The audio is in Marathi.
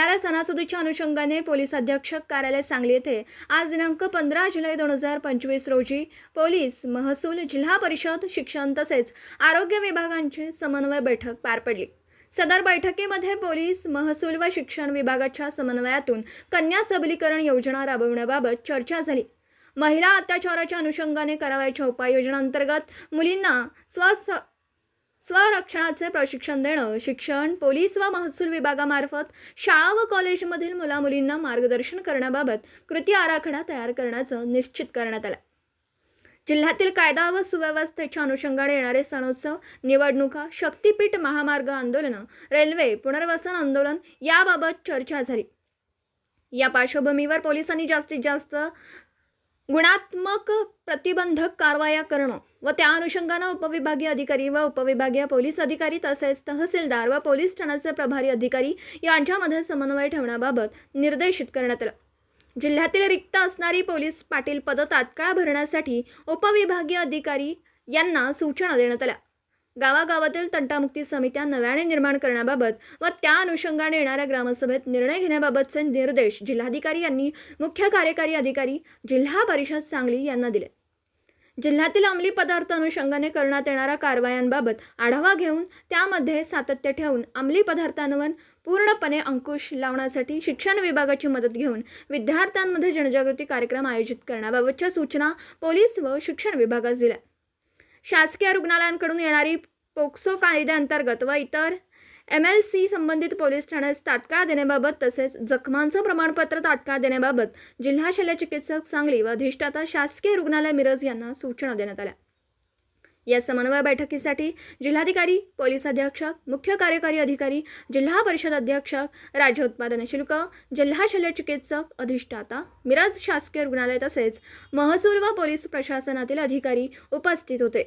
सणासुदीच्या अनुषंगाने पोलीस अधीक्षक कार्यालय सांगली येथे आज दिनांक पंधरा जुलै दोन हजार पंचवीस रोजी पोलीस महसूल जिल्हा परिषद शिक्षण तसेच आरोग्य विभागांची समन्वय बैठक पार पडली. सदर बैठकीमध्ये पोलीस महसूल व शिक्षण विभागाच्या समन्वयातून कन्या सबलीकरण योजना राबवण्याबाबत चर्चा झाली. महिला अत्याचाराच्या अनुषंगाने करावयाच्या उपाययोजनांतर्गत मुलींना स्व स्वरक्षणाचे प्रशिक्षण देणं शिक्षण पोलीस व महसूल विभागामार्फत शाळा व कॉलेजमधील मुलामुलींना मार्गदर्शन करण्याबाबत कृती आराखडा तयार करण्याचं निश्चित करण्यात आलं. जिल्ह्यातील कायदा व सुव्यवस्थेच्या अनुषंगाने येणारे सणोत्सव निवडणुका शक्तीपीठ महामार्ग आंदोलनं रेल्वे पुनर्वसन आंदोलन याबाबत चर्चा झाली. या पार्श्वभूमीवर पोलिसांनी जास्तीत जास्त गुणात्मक प्रतिबंधक कारवाया करणं व त्या अनुषंगानं उपविभागीय अधिकारी व उपविभागीय पोलीस अधिकारी तसेच तहसीलदार व पोलीस ठाण्याचे प्रभारी अधिकारी यांच्यामध्ये समन्वय ठेवण्याबाबत निर्देशित करण्यात आलं. जिल्ह्यातील रिक्त असणारी पोलीस पाटील पदं तात्काळ भरण्यासाठी उपविभागीय अधिकारी यांना सूचना देण्यात आल्या. गावागावातील तंटामुक्ती समित्या नव्याने निर्माण करण्याबाबत व त्या अनुषंगाने येणाऱ्या ग्रामसभेत निर्णय घेण्याबाबतचे निर्देश जिल्हाधिकारी यांनी मुख्य कार्यकारी अधिकारी जिल्हा परिषद सांगली यांना दिले. जिल्ह्यातील अंमली पदार्थ अनुषंगाने करण्यात येणाऱ्या कारवायांबाबत आढावा घेऊन त्यामध्ये सातत्य ठेवून अंमली पदार्थांवर पूर्णपणे अंकुश लावण्यासाठी शिक्षण विभागाची मदत घेऊन विद्यार्थ्यांमध्ये जनजागृती कार्यक्रम आयोजित करण्याबाबतच्या सूचना पोलीस व शिक्षण विभागास दिल्या. शासकीय रुग्णालयांकडून येणारी पोक्सो कायद्याअंतर्गत व इतर एम एल सी संबंधित पोलीस ठाण्यास तात्काळ देण्याबाबत तसेच जखमांचं प्रमाणपत्र तात्काळ देण्याबाबत जिल्हा शल्यचिकित्सक सांगली व अधिष्ठाता शासकीय रुग्णालय मिरज यांना सूचना देण्यात आल्या. या समन्वय बैठकीसाठी जिल्हाधिकारी पोलीस अधीक्षक मुख्य कार्यकारी अधिकारी जिल्हा परिषद अध्यक्षक राज्य उत्पादन शुल्क जिल्हा शल्यचिकित्सक अधिष्ठाता मिरज शासकीय रुग्णालय तसेच महसूल व पोलीस प्रशासनातील अधिकारी उपस्थित होते.